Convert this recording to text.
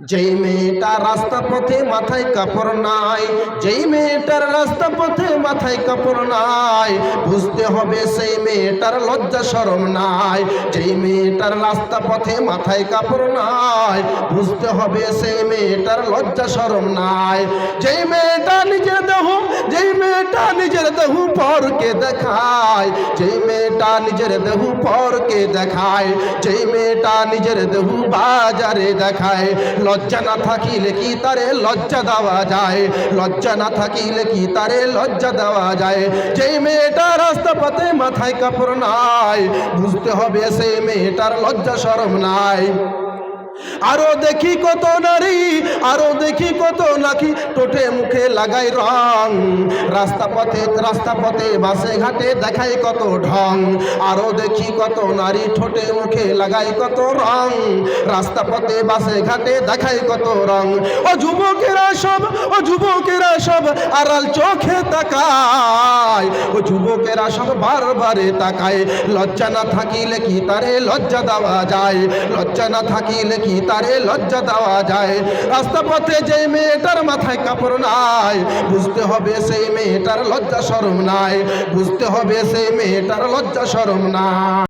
যেই মেয়েটা রাস্তা পথে মাথায় কাপড় নাই, যেই মেয়েটার রাস্তা পথে মাথায় কাপড় নাই, বুঝতে হবে সেই মেয়েটার লজ্জা সরম নাই। যেই মেয়েটার রাস্তা পথে মাথায় কাপড় নাই, বুঝতে হবে সেই মেয়েটার লজ্জা সরম নাই। যেই মেয়েটা পরকে দেখায়, যেই মেয়েটা নিজের দেহ পরকে দেখায়, যেই মেয়েটা নিজের দেহ বাজারে দেখায়। লজ্জা না থাকিলে কি তারে লজ্জা দেওয়া যায়? লজ্জা না থাকিলে কি তারে লজ্জা দেওয়া যায়? যেই মেয়েটা রাস্তা পথে মাথায় কাপড় নাই, বুঝতে হবে সেই মেয়েটার লজ্জা শরম নাই। আরও দেখি কত নারী আরও দেখি কত নাকি টোটে মুখে লাগাই রং। রাস্তা পথে রাস্তা পথে, বাসে ঘাটে দেখাই কত ঢং। আরও দেখি কত নারী ঠোঁটে মুখে লাগাই কত রং। রাস্তা পথে, বাসে ঘাটে দেখাই কত রং। ও যুবকেরা সব, ও যুবকেরা সব আড়াল চোখে তাকায়। যুবকেরা সব বারবারে তাকায়। লজ্জা না থাকিলে কি তারে লজ্জা দেওয়া যায়? লজ্জা না থাকিলে কি তারে লজ্জা দেওয়া যায়? রাস্তা পথে যে মেয়েটার মাথায় কাপড় নাই, বুঝতে হবে সেই মেয়েটার লজ্জা সরম নাই, বুঝতে হবে সেই মেয়েটার লজ্জা সরম নাই।